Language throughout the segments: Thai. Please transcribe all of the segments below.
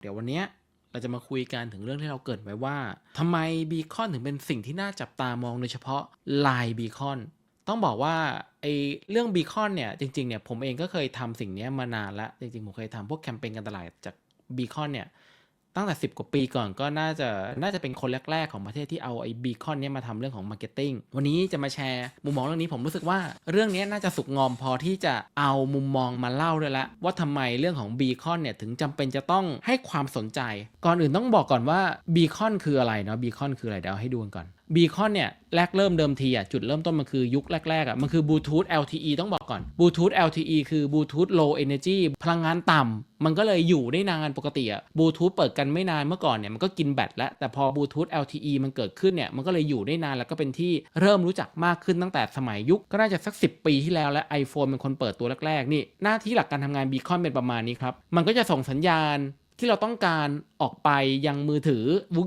เดี๋ยววันนี้เราจะมาคุยกันถึงเรื่องที่เราเกิดไว้ว่าทำไมบีคอนถึงเป็นสิ่งที่น่าจับตามองโดยเฉพาะลายบีคอนต้องบอกว่าไอเรื่องบีคอนเนี่ยจริงๆเนี่ยผมเองก็เคยทำสิ่งนี้มานานแล้วจริงๆผมเคยทำพวกแคมเปญการตลาดจากบีคอนเนี่ย ตั้งแต่ 10 กว่าปีก่อนก็น่าจะน่าจะเป็นคนแรก ๆ ของประเทศที่เอาไอ้บีคอนเนี่ยมาทำเรื่องของมาร์เก็ตติ้งวันนี้จะมาแชร์มุมมองเรื่องนี้ผมรู้สึกว่าเรื่องนี้น่าจะสุกงอมพอที่จะเอามุมมองมาเล่าด้วยละ ว่าทำไมเรื่องของบีคอนเนี่ยถึงจำเป็นจะต้องให้ความสนใจ ก่อนอื่นต้องบอกก่อนว่าบีคอนคืออะไรเนาะบีคอนคืออะไรเดี๋ยวเอาให้ดูกันก่อน บีคอนเนี่ยแรกเริ่มเดิมทีอะจุดเริ่มต้นมันคือยุคแรกๆอะมันคือบลูทูธ LTE ต้องบอกก่อนบลูทูธ LTE คือบลูทูธ low energy พลังงานต่ำมันก็เลยอยู่ได้นานปกติอะบลูทูธเปิดกันไม่นานเมื่อก่อนเนี่ยมันก็กินแบตแล้วแต่พอบลูทูธ LTE มันเกิดขึ้นเนี่ยมันก็เลยอยู่ได้นานแล้วก็เป็นที่เริ่มรู้จักมากขึ้นตั้งแต่สมัยยุคก็น่าจะสัก 10 ปีที่แล้วและ iPhone เป็นคนเปิดตัวแรกๆนี่หน้าที่หลักการทำงานบีคอนเป็นประมาณนี้ครับมันก็จะส่งสัญญาณ ที่เราต้องการออกไปยังมือถือ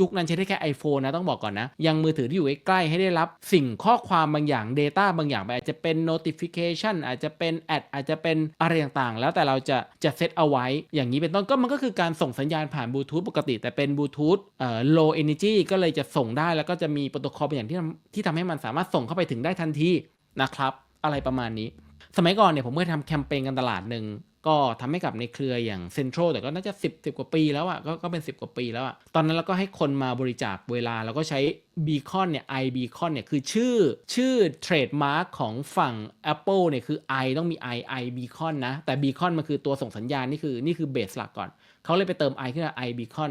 ยุคนั้นใช้ได้แค่ iPhone นะต้องบอกก่อนนะ ยังมือถือที่อยู่ใกล้ให้ได้รับสิ่งข้อความบางอย่าง Data บางอย่างไปอาจจะเป็น notification อาจจะเป็นแอดอาจจะเป็นอะไรต่างๆ แล้วแต่เราจะจะเซตเอาไว้ อย่างนี้เป็นต้นก็มันก็คือการส่งสัญญาณผ่านบลูทูธปกติ แต่เป็นบลูทูธเอ่อ low energy ก็เลยจะส่งได้แล้วก็จะมีโปรโตคอลบางอย่างที่ทำที่ทำให้มันสามารถส่งเข้าไปถึงได้ทันทีนะครับ อะไรประมาณนี้สมัยก่อนเนี่ยผมเคยทำแคมเปญการตลาดหนึ่ง ก็ทำให้กับในเครืออย่างเซ็นทรัลแต่ก็น่าจะ 10 10 กว่าปีแล้วอะ่ะก็ก็เป็น 10 กว่าปีแล้วอะ่ะตอนนั้นเราก็ให้คนมาบริจาคเวลาแล้วก็ใช้บีคอนเนี่ยไอบีคอนเนี่ยคือชื่อชื่อเทรดมาร์กของฝั่ง Apple เนี่ยคือ i ต้องมี i i บีคอนนะ แต่บีคอนมันคือตัวส่งสัญญาณ นี่คือนี่คือเบสหลักก่อน เขาเลยไปเติม i ขึ้นมา i beacon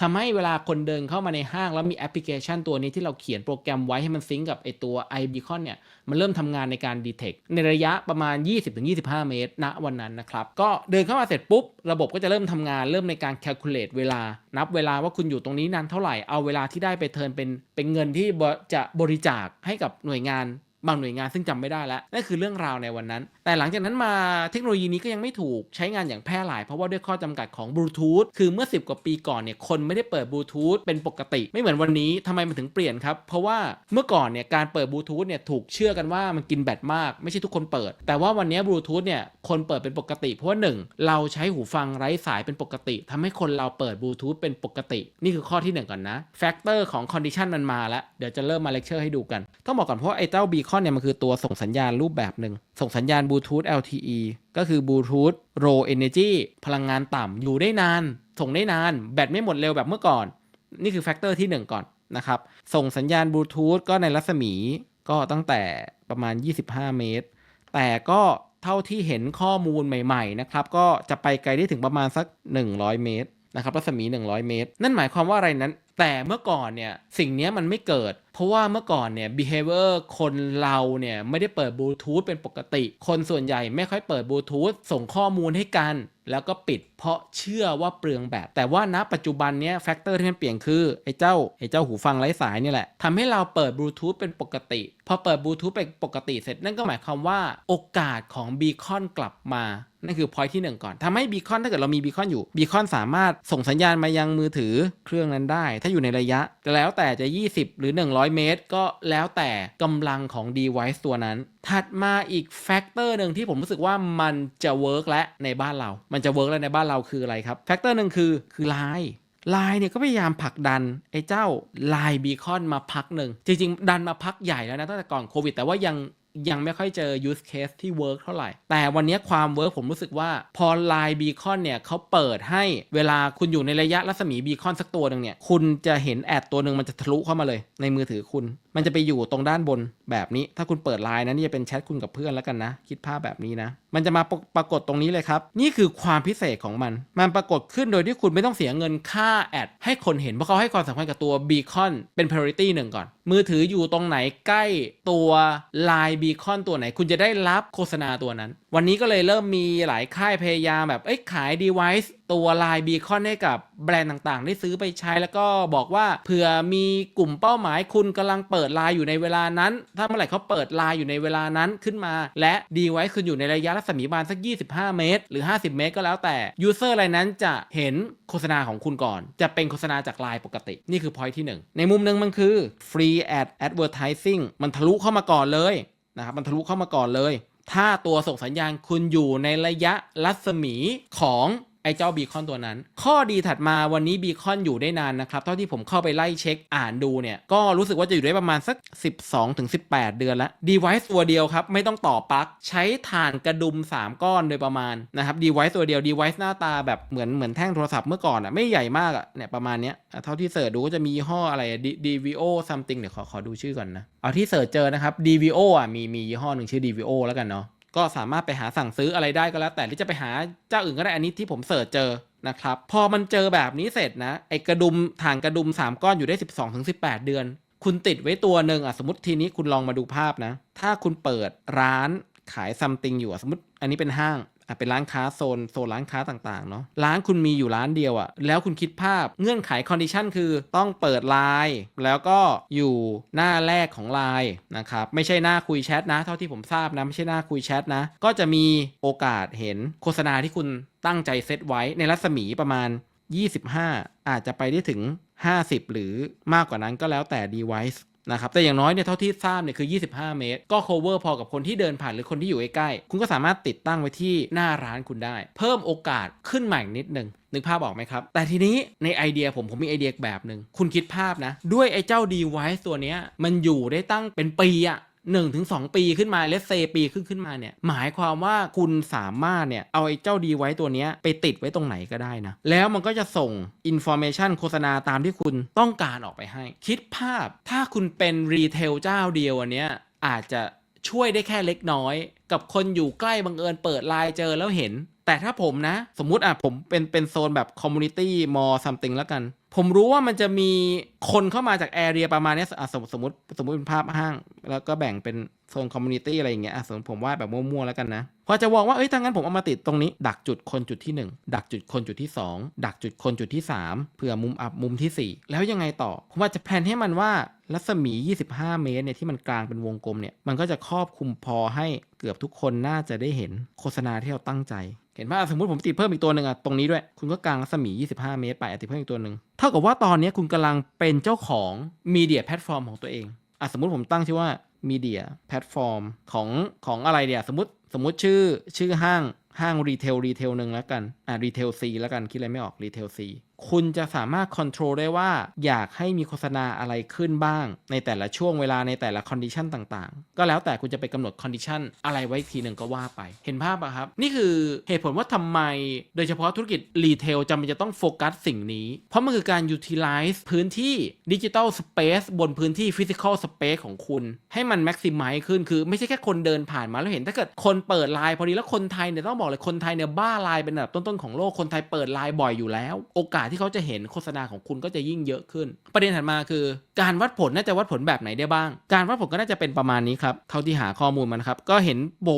ทำให้เวลาคนเดินเข้ามาในห้างแล้วมีแอปพลิเคชันตัวนี้ที่เราเขียนโปรแกรมไว้ให้มันซิงกับไอตัว iBeacon เนี่ย มันเริ่มทำงานในการ detect ในระยะประมาณ 20-25 เมตรณวันนั้นนะครับ ก็เดินเข้ามาเสร็จปุ๊บ ระบบก็จะเริ่มทำงานเริ่มในการ calculate เวลา นับเวลาว่าคุณอยู่ตรงนี้นานเท่าไหร่เอาเวลาที่ได้ไปเทิร์นเป็นเป็นเงินที่จะบริจาคให้กับหน่วยงานบางหน่วยงานซึ่งจำไม่ได้แล้วนั่นคือเรื่องราวในวันนั้น แต่หลังจากนั้นมาเทคโนโลยีนี้ก็ยังไม่ถูกใช้งานอย่างแพร่หลาย เพราะว่าด้วยข้อจำกัดของบลูทูธคือเมื่อ 10 กว่าปีก่อนเนี่ยคนไม่ได้เปิดบลูทูธเป็นปกติไม่เหมือนวันนี้ทำไมมันถึงเปลี่ยนครับเพราะว่าเมื่อก่อนเนี่ยการเปิดบลูทูธเนี่ยถูกเชื่อกันว่ามันกินแบตมากไม่ใช่ทุกคนเปิด แต่ว่าวันนี้บลูทูธเนี่ยคนเปิดเป็นปกติ เพราะว่าหนึ่งเราใช้หูฟังไร้สายเป็นปกติทำให้คนเราเปิดบลูทูธเป็นปกติ นี่คือข้อที่หนึ่งก่อนนะแฟกเตอร์ของคอนดิชันมันมาแล้วเดี๋ยวจะเริ่มมาเลคเชอร์ให้ดูกันต้องบอกก่อนเพราะไอ้เจ้าบีคอนเนี่ยมันคือตัวส่งสัญญาณรูปแบบหนึ่ง ส่งสัญญาณบลูทูธ LTE ก็คือบลูทูธ low energy พลังงานต่ำอยู่ได้นาน ส่งได้นาน แบตไม่หมดเร็วแบบเมื่อก่อน นี่คือแฟกเตอร์ที่ 1 ก่อนนะครับ ส่งสัญญาณบลูทูธก็ในรัศมีก็ตั้งแต่ประมาณ 25 เมตร แต่ก็เท่าที่เห็นข้อมูลใหม่ๆนะครับ ก็จะไปไกลได้ถึงประมาณสัก 100 เมตรนะครับรัศมี 100 เมตร นั่นหมายความว่าอะไรนั้น แต่เมื่อก่อนเนี่ยสิ่งนี้มันไม่เกิด เพราะว่าเมื่อก่อนเนี่ย behavior คนเราเนี่ยไม่ได้เปิดบลูทูธเป็นปกติ คนส่วนใหญ่ไม่ค่อยเปิดบลูทูธส่งข้อมูลให้กัน แล้วก็ปิดเพราะเชื่อว่าเปลืองแบตแต่ว่าณปัจจุบันเนี้ยแฟกเตอร์ที่มันเปลี่ยนคือไอ้เจ้าไอ้เจ้าหูฟังไร้สายนี่แหละทำให้เราเปิดบลูทูธเป็นปกติ พอเปิดบลูทูธเป็นปกติเสร็จนั่นก็หมายความว่าโอกาสของบีคอนกลับมานั่นคือพอยที่ 1 ก่อนทำให้บีคอนถ้าเกิดเรามีบีคอนอยู่บีคอนสามารถส่งสัญญาณมายังมือถือเครื่องนั้นได้ ถ้าอยู่ในระยะแล้วแต่จะ 20 หรือ 100เมตร ก็แล้วแต่กำลังของ device ตัวนั้น ถัดมาอีกแฟกเตอร์หนึ่งที่ผมรู้สึกว่ามันจะเวิร์กและในบ้านเรา มันจะเวิร์กและในบ้านเราคืออะไรครับแฟกเตอร์หนึ่งคือคือไลน์ไลน์เนี่ยก็พยายามผลักดันไอ้เจ้าไลน์บีคอนมาพักหนึ่ง จริง ๆ ดันมาพักใหญ่แล้วนะตั้งแต่ก่อนโควิด แต่ว่ายัง ยังไม่ค่อยเจอ use case ที่ work เท่าไหร่ แต่วันนี้ความ work ผมรู้สึกว่าพอ Line Beacon เนี่ยเขาเปิดให้เวลาคุณอยู่ในระยะรัศมี Beacon สักตัวหนึ่งเนี่ย คุณจะเห็นแอดตัวหนึ่งมันจะทะลุเข้ามาเลยในมือถือคุณ มันจะไปอยู่ตรงด้านบนแบบนี้ ถ้าคุณเปิดไลน์นะนี่จะเป็นแชทคุณกับเพื่อนแล้วกันนะ คิดภาพแบบนี้นะ มันจะมาปรากฏตรงนี้เลยครับ นี่คือความพิเศษของมัน มันปรากฏขึ้นโดยที่คุณไม่ต้องเสียเงินค่าแอดให้คนเห็นเพราะเขาให้ความสำคัญกับตัว Beacon เป็น priority หนึ่งก่อน มือถืออยู่ตรงไหนใกล้ตัวไลน์บีคอนตัวไหน คุณจะได้รับโฆษณาตัวนั้น วันนี้ก็เลยเริ่มมีหลายค่ายพยายามแบบเอ้ยขาย device ตัว Line Beacon ให้กับแบรนด์ต่างๆ ได้ซื้อไปใช้แล้วก็บอกว่าเผื่อมีกลุ่มเป้าหมายคุณกำลังเปิดไลน์อยู่ในเวลานั้น ถ้าเมื่อไหร่เขาเปิดไลน์อยู่ในเวลานั้นขึ้นมา และดีไว้คุณอยู่ในระยะรัศมีบานสัก 25 เมตร หรือ 50 เมตรก็แล้วแต่ยูเซอร์อะไรนั้นจะเห็นโฆษณาของคุณก่อน จะเป็นโฆษณาจากไลน์ปกติ นี่คือ point ที่ 1 ในมุมหนึ่งมันคือ free ad advertising มันทะลุเข้ามาก่อนเลยนะครับมันทะลุเข้ามาก่อนเลยถ้าตัวส่งสัญญาณคุณอยู่ในระยะรัศมีของ ไอ้เจ้าบีคอนตัวนั้น ข้อดีถัดมาวันนี้บีคอนอยู่ได้นานนะครับ เท่าที่ผมเข้าไปไล่เช็คอ่านดูเนี่ย ก็รู้สึกว่าจะอยู่ได้ประมาณสัก 12ถึง18 เดือนล้ว device ตัวเดียวครับ ไม่ต้องต่อปลั๊กใช้ถ่านกระดุม 3 ก้อนโดยประมาณนะครับ device ตัวเดียว device หน้าตาแบบเหมือนเหมือนแท่งโทรศัพท์เมื่อก่อนอะไม่ใหญ่มากอะเนี่ยประมาณเนี้ยเท่าที่เสิร์ชดูก็จะมียี่ห้ออะไร D- DVO something เดี๋ยวขอขอดูชื่อก่อนนะเอาที่เสิร์ชเจอนะครับ DVO อะมีมียี่ห้อหนึ่งชื่อ DVO แล้วกันเนาะ ก็สามารถไปหาสั่งซื้ออะไรได้ก็แล้ว แต่ที่จะไปหาเจ้าอื่นก็ได้อันนี้ที่ผมเสิร์ชเจอนะครับพอมันเจอแบบนี้เสร็จนะไอกระดุมถ่างกระดุม 3 ก้อนอยู่ได้ 12-18 เดือน คุณติดไว้ตัวหนึ่งอะสมมติทีนี้คุณลองมาดูภาพนะ ถ้าคุณเปิดร้านขายซัมติงอยู่อะสมมติอันนี้เป็นห้าง อะเป็นร้านค้าโซนโซนร้านค้าต่างๆเนาะร้านคุณมีอยู่ร้านเดียวอะแล้วคุณคิดภาพเงื่อนไขคอนดิชันคือต้องเปิดไลน์แล้วก็อยู่หน้าแรกของไลน์นะครับไม่ใช่หน้าคุยแชทนะ เท่าที่ผมทราบนะ ไม่ใช่หน้าคุยแชทนะ ก็จะมีโอกาสเห็นโฆษณาที่คุณตั้งใจเซตไว้ในรัศมีประมาณ 25 อาจจะไปได้ถึง 50 หรือมากกว่านั้นก็แล้วแต่ device นะครับแต่อย่างน้อยเนี่ยเท่าที่ทราบเนี่ยคือ 25 เมตร ก็ cover พอกับคนที่เดินผ่านหรือคนที่อยู่ใกล้ๆคุณก็สามารถติดตั้งไว้ที่หน้าร้านคุณได้ เพิ่มโอกาสขึ้นใหม่นิดนึงนึกภาพออกไหมครับ แต่ทีนี้ในไอเดียผมผมมีไอเดียแบบหนึ่งคุณคิดภาพนะ ด้วยไอ้เจ้า device ตัวเนี้ยมันอยู่ได้ตั้งเป็นปีอะ หนึ่งถึงสองปีขึ้นมาเลสเซปีขึ้นขึ้นมาเนี่ยหมายความว่าคุณสามารถเนี่ยเอาไอ้เจ้าดีไว้ตัวนี้ไปติดไว้ตรงไหนก็ได้นะ แล้วมันก็จะส่งอินโฟเมชันโฆษณาตามที่คุณต้องการออกไปให้ คิดภาพถ้าคุณเป็นรีเทลเจ้าเดียวอันเนี้ยอาจจะช่วยได้แค่เล็กน้อย กับคนอยู่ใกล้บังเอิญเปิดไลน์เจอแล้วเห็น แต่ถ้าผมนะ สมมุติอะผมเป็นเป็นโซนแบบคอมมูนิตี้มอลซัมติงแล้วกัน ผมรู้ว่ามันจะมีคนเข้ามาจากแอเรียประมาณนี้อะสมมติสมมติเป็นภาพห้าง แล้วก็แบ่งเป็น โซนคอมมูนิตี้อะไรอย่างเงี้ยอะสมมติผมวาดแบบมั่วๆแล้วกันนะพอจะมองว่าเอ้ยถ้างั้นผมเอามาติดตรงนี้ ดักจุดคนจุดที่ 1 ดักจุดคนจุดที่ 2 ดักจุดคนจุดที่ 3 เผื่อมุมอับมุมที่ 4 แล้วยังไงต่อ ผมอาจจะแพลนให้มันว่ารัศมี 25 เมตรเนี่ยที่มันกลางเป็นวงกลมเนี่ยมันก็จะครอบคลุมพอให้เกือบทุกคนน่าจะได้เห็นโฆษณาที่เราตั้งใจเห็นป่ะสมมติผมติดเพิ่มอีกตัวหนึ่งอะตรงนี้ด้วย คุณก็กางรัศมี 25 เมตรไปอะติดเพิ่มอีกตัวหนึ่งเท่ากับว่าตอนนี้คุณกำลังเป็นเจ้าของมีเดียแพลตฟอร์มของตัวเองอะสมมติผมตั้งชื่อว่า มีเดียแพลตฟอร์มของของอะไรเดียสมมติสมมติชื่อชื่อห้างห้างรีเทลรีเทลหนึ่งแล้วกันอ่ารีเทลซีแล้วกัน คิดอะไรไม่ออกรีเทลซีคุณจะสามารถคอนโทรลได้ว่า อยากให้มีโฆษณาอะไรขึ้นบ้าง ในแต่ละช่วงเวลาในแต่ละคอนดิชันต่างๆ ก็แล้วแต่คุณจะไปกำหนดคอนดิชันอะไรไว้อีกทีหนึ่งก็ว่าไป เห็นภาพปะครับ นี่คือเหตุผลว่าทำไม โดยเฉพาะธุรกิจรีเทลจำเป็นจะต้องโฟกัสสิ่งนี้ เพราะมันคือการ utilize พื้นที่ดิจิ t a ลสเปซบนพื้นที่ฟิสิกอลสเปซของคุณ ให้มัน maximize ขึ้นคือไม่ใช่แค่คนเดินผ่านมาแล้วเห็นถ้าเกิดคนเปิดไลน์พอดีแล้วคนไทยเนี่ยต้องบอกเลยคนไทยเนี่ยบ้าไลน์เป็นอันดับต้นๆของโลกคนไทยเปิดไลน์บ่อยอยู่แล้ว โอกาสที่เขาจะเห็นโฆษณาของคุณก็จะยิ่งเยอะขึ้น ประเด็นถัดมาคือ การวัดผลน่าจะวัดผลแบบไหนได้บ้าง การวัดผลก็น่าจะเป็นประมาณนี้ครับเท่าที่หาข้อมูลมันครับก็เห็นโบ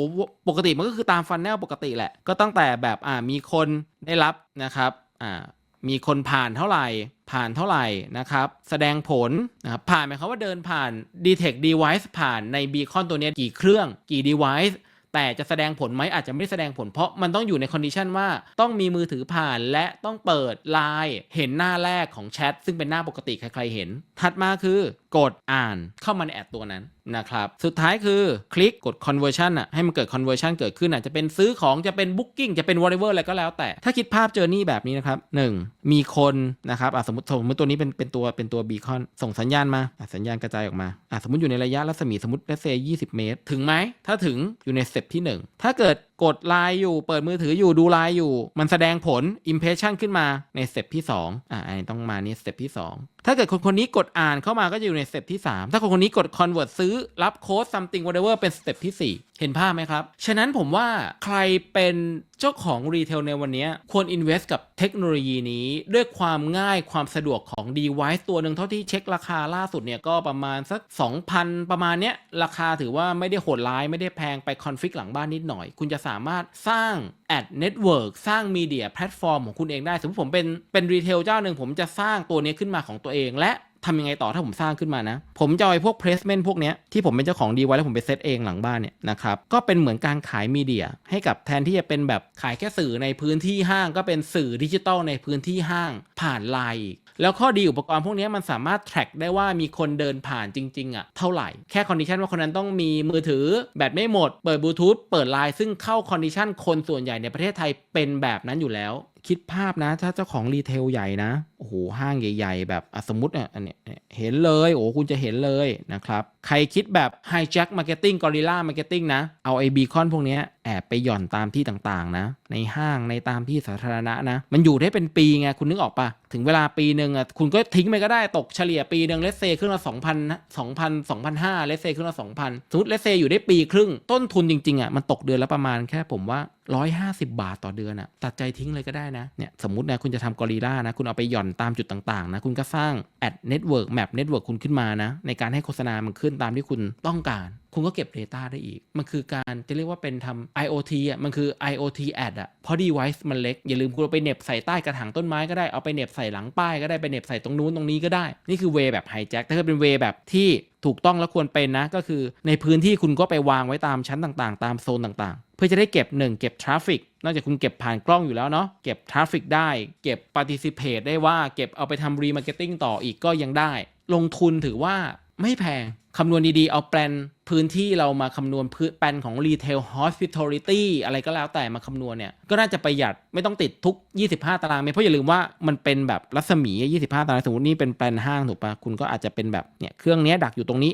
ปกติมันก็คือตามฟันแนลปกติแหละ ก็ตั้งแต่แบบอ่ามีคนได้รับนะครับอ่ามีคนผ่านเท่าไหร่ ผ่านเท่าไหร่นะครับ แสดงผลนะครับผ่านหมายความว่าเดินผ่าน detect device ผ่านใน beacon ตัวนี้กี่เครื่องกี่ device แต่จะแสดงผลไหมอาจจะไม่ได้แสดงผล เพราะมันต้องอยู่ในคอนดิชันว่าต้องมีมือถือผ่านและต้องเปิดไลน์เห็นหน้าแรกของแชทซึ่งเป็นหน้าปกติใครๆเห็น ถัดมาคือกดอ่านเข้ามาในแอดตัวนั้นนะครับ สุดท้ายคือคลิกกด conversion อะให้มันเกิด conversion เกิดขึ้นอะจะเป็นซื้อของจะเป็น booking จะเป็น whatever อะไรก็แล้วแต่ ถ้าคิดภาพเจอนี่แบบนี้นะครับ 1. มีคนนะครับอะสมมติสมมติตัวนี้เป็นเป็นตัวเป็นตัว beacon ส่งสัญญาณมาสัญญาณกระจายออกมาอะสมมติอยู่ในระยะรัศมีสมมติเลเซ20เมตร ถึงไหมถ้าถึงอยู่ในสเต็ปที่ 1 ถ้าเกิด กดไลน์อยู่ เปิดมือถืออยู่ดูไลน์อยู่ มันแสดงผล impression ขึ้นมาในสเต็ปที่ 2อ่าอันนี้ต้องมานี่สเต็ปที่ 2 ถ้าเกิดคนคนนี้กดอ่านเข้ามาก็จะอยู่ในสเต็ปที่ 3 ถ้าคนคนนี้กด convert ซื้อรับโค้ด something whatever เป็นสเต็ปที่ 4 เห็นภาพไหมครับ ฉะนั้นผมว่าใครเป็นเจ้าของรีเทลในวันนี้ควร invest กับเทคโนโลยีนี้ ด้วยความง่ายความสะดวกของ device ตัวหนึ่งเท่าที่เช็คราคาล่าสุดเนี่ยก็ประมาณสัก 2,000 ประมาณเนี้ย ราคาถือว่าไม่ได้โหดร้ายไม่ได้แพงไปคอนฟิกหลังบ้านนิดหน่อย คุณจะสามารถสร้างแอดเน็ตเวิร์กสร้างมีเดียแพลตฟอร์มของคุณเองได้ สมมติผมเป็นเป็นรีเทลเจ้าหนึ่งผมจะสร้างตัวนี้ขึ้นมาของตัวเองและ ทำยังไงต่อถ้าผมสร้างขึ้นมานะ ผมจะเอาไอ้พวก placement พวกเนี้ยที่ผมเป็นเจ้าของดีไว้แล้วผมไปเซตเองหลังบ้านเนี่ยนะครับก็เป็นเหมือนการขายมีเดีย ให้กับแทนที่จะเป็นแบบขายแค่สื่อในพื้นที่ห้าง ก็เป็นสื่อดิจิตอลในพื้นที่ห้างผ่านไลน์อีกแล้วข้อดีอุปกรณ์พวกนี้มันสามารถ track ได้ว่ามีคนเดินผ่านจริงๆอะเท่าไหร่ แค่คอนดิชันว่าคนนั้นต้องมีมือถือ แบตไม่หมด เปิดบลูทูธเปิดไลน์ซึ่งเข้าคอนดิชันคนส่วนใหญ่ในประเทศไทยเป็นแบบนั้นอยู่แล้วคิดภาพนะ ถ้าเจ้าของรีเทลใหญ่นะโอ้โหห้างใหญ่ ๆ แบบสมมติเนี่ยอันเนี้ยเห็นเลยโอ้คุณจะเห็นเลยนะครับ ใครคิดแบบไฮแจ็คมาร์เก็ตติ้งกอริลลามาร์เก็ตติ้งนะ เอาไอ้บีคอนพวกนี้แอบไปหย่อนตามที่ต่างๆนะ ในห้างในตามที่สาธารณะนะ มันอยู่ได้เป็นปีไง คุณนึกออกปะถึงเวลาปีหนึ่งอะคุณก็ทิ้งไปก็ได้ตกเฉลี่ยปีหนึ่งเลสเซขึ้นละสองพันสองพันสองพันห้าเลสเซขึ้นละสองพันสมมติเลสเซอยู่ได้ปีครึ่งต้นทุนจริงๆอะมันตกเดือนละประมาณแค่ผมว่า 150 บาทต่อเดือนอะตัดใจทิ้งเลยก็ได้นะเนี่ยสมมตินะคุณจะทำกอริล่านะคุณเอาไปหย่อนตามจุดต่างๆนะคุณก็สร้างแอดเน็ตเวิร์กแมปเน็ตเวิร์กคุณขึ้นมานะในการให้โฆษณามันขึ้นตามที่คุณต้องการ คุณก็เก็บ Data ได้อีก มันคือการจะเรียกว่าเป็นทำ IoT อะมันคือ IoT ad อะเพราะ device มันเล็ก อย่าลืมคุณเอาไปเน็บใส่ใต้กระถางต้นไม้ก็ได้เอาไปเน็บใส่หลังป้ายก็ได้ไปเน็บใส่ตรงนู้นตรงนี้ก็ได้ นี่คือเวแบบไฮแจ็คถ้าเกิดเป็นเวแบบที่ถูกต้องและควรเป็นนะ ก็คือในพื้นที่คุณก็ไปวางไว้ตามชั้นต่างๆ ตามโซนต่างๆ เพื่อจะได้เก็บ 1 เก็บทราฟฟิกนอกจากคุณเก็บผ่านกล้องอยู่แล้วเนาะเก็บทราฟฟิกได้ เก็บ participate ได้ว่าเก็บเอาไปทำ remarketing ต่ออีกก็ยังได้ ลงทุนถือว่าไม่แพงคำนวณดีๆเอาแปลน พื้นที่เรามาคำนวณพื้นแปลนของ Retail Hospitality อะไรก็แล้วแต่มาคำนวณเนี่ย ก็น่าจะประหยัดไม่ต้องติดทุก 25 ตารางเมตรเพราะอย่าลืมว่ามันเป็นแบบรัศมี 25 ตารางสมมตินี่เป็นแปลนห้างถูกปะคุณก็อาจจะเป็นแบบเนี่ยเครื่องนี้ดักอยู่ตรงนี้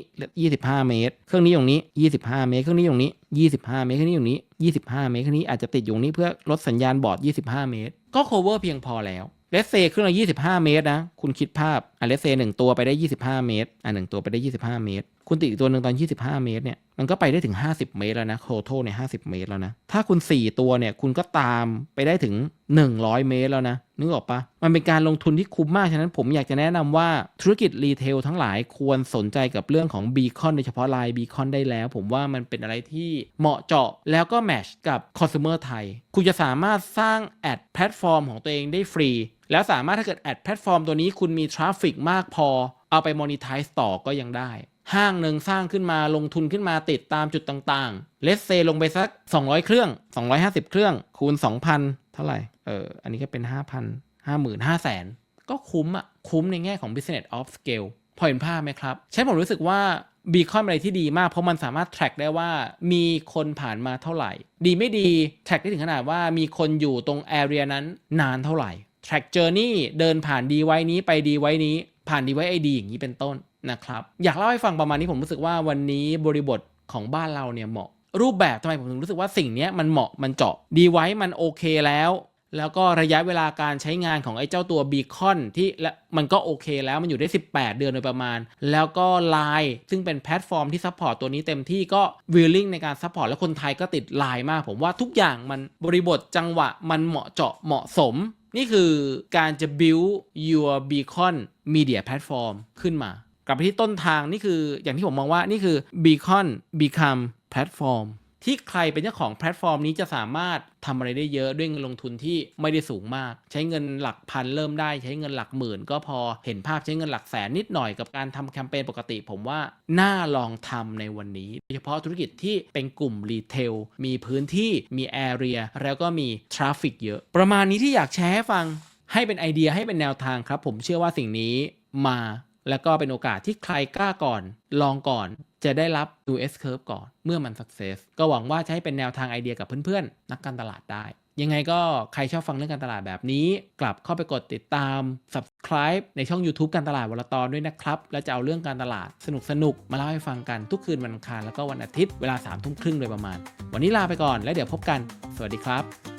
25 เมตร เครื่องนี้อยู่ตรงนี้ 25 เมตร เครื่องนี้อยู่ตรงนี้ 25 เมตร เครื่องนี้อยู่นี้ 25 เมตร เครื่องนี้อาจจะติดอยู่ตรงนี้เพื่อลดสัญญาณบอร์ด25 เมตร ก็ cover เพียงพอแล้วเลสเซเครื่องละ25 เมตรนะ คุณคิดภาพอะเลสเซหนึ่งตัวไปได้ 25 เมตรอะหนึ่งตัวไปได้ 25 เมตร คุณติดอีกตัวหนึ่งตอน 25 เมตรเนี่ย มันก็ไปได้ถึง 50 เมตรแล้วนะโ o โทเนี่ย50 เมตรแล้วนะ ถ้าคุณ 4 ตัวเนี่ย คุณก็ตามไปได้ถึง 100 เมตรแล้วนะ นึกออกปะมันเป็นการลงทุนที่คุ้มมาก ฉะนั้นผมอยากจะแนะนำว่าธุรกิจรีเทลทั้งหลายควรสนใจกับเรื่องของบีคอนโดยเฉพาะลน์บีคอนได้แล้ว ผมว่ามันเป็นอะไรที่เหมาะเจาะแล้วก็แมชกับคอน sumer ไทย คุณจะสามารถสร้างแอดแพลตฟอร์มของตัวเองได้ฟรี แล้วสามารถถ้าเกิดแอดแพลตฟอร์มตัวนี้คุณมีทราฟฟิกมากพอ เอาไปมอนิทายต่อก็ยังได้ ห้างหนึ่งสร้างขึ้นมาลงทุนขึ้นมาติดตามจุดต่างๆ เลสเซลงไปสัก 200 เครื่อง 250 เครื่อง คูณ 2,000 เท่าไหร่ เออ อันนี้ก็เป็น 5,000 50,000 500,000 ก็คุ้มอะคุ้มในแง่ของ business of scale พอเห็นภาพไหมครับ ใช่ผมรู้สึกว่าบีคอนเป็นอะไรที่ดีมากเพราะมันสามารถ track ได้ว่ามีคนผ่านมาเท่าไหร่ ดีไม่ดี track ได้ถึงขนาดว่ามีคนอยู่ตรง area นั้นนานเท่าไหร่ track journey เดินผ่านดีไว้นี้ไปดีไว้นี้ผ่านดีไว้ไอดีอย่างนี้เป็นต้น นะครับอยากเล่าให้ฟังประมาณนี้ผมรู้สึกว่าวันนี้บริบทของบ้านเราเนี่ยเหมาะ รูปแบบทำไมผมถึงรู้สึกว่าสิ่งนี้มันเหมาะมันเจาะดีไว้มันโอเคแล้ว แล้วก็ระยะเวลาการใช้งานของไอ้เจ้าตัวบีคอนที่และมันก็โอเคแล้วมันอยู่ได้ 18 เดือนโดยประมาณ แล้วก็ Line ซึ่งเป็นแพลตฟอร์มที่ซัพพอร์ตตัวนี้เต็มที่ก็วิลลิ่งในการซัพพอร์ตและคนไทยก็ติด Line มาก ผมว่าทุกอย่างมันบริบทจังหวะมันเหมาะเจาะเหมาะสม นี่คือการจะ build your beacon media platform ขึ้นมา กลับไปที่ต้นทางนี่คืออย่างที่ผมมองว่านี่คือ beacon become platform ที่ใครเป็นเจ้าของแพลตฟอร์มนี้จะสามารถทำอะไรได้เยอะด้วยเงินลงทุนที่ไม่ได้สูงมาก ใช้เงินหลักพันเริ่มได้ ใช้เงินหลักหมื่น ก็พอเห็นภาพใช้เงินหลักแสนนิดหน่อยกับการทำแคมเปญปกติ ผมว่าน่าลองทำในวันนี้โดยเฉพาะธุรกิจที่เป็นกลุ่มรีเทลมีพื้นที่มีแอเรียแล้วก็มีทราฟฟิกเยอะ ประมาณนี้ที่อยากแชร์ให้ฟังให้เป็นไอเดียให้เป็นแนวทางครับ ผมเชื่อว่าสิ่งนี้มา แล้วก็เป็นโอกาสที่ใครกล้าก่อน ลองก่อน จะได้รับ US Curve ก่อนเมื่อมัน success ก็หวังว่าจะให้เป็นแนวทางไอเดียกับเพื่อนๆ นักการตลาดได้ ยังไงก็ใครชอบฟังเรื่องการตลาดแบบนี้ กลับเข้าไปกดติดตาม subscribe ในช่อง YouTube การตลาดวลตอนด้วยนะครับ แล้วจะเอาเรื่องการตลาดสนุกๆมาเล่าให้ฟังกันทุกคืนวันอังคารแล้วก็วันอาทิตย์เวลา3ามทุ่มครึ่งโดยประมาณ วันนี้ลาไปก่อนแล้วเดี๋ยวพบกัน สวัสดีครับ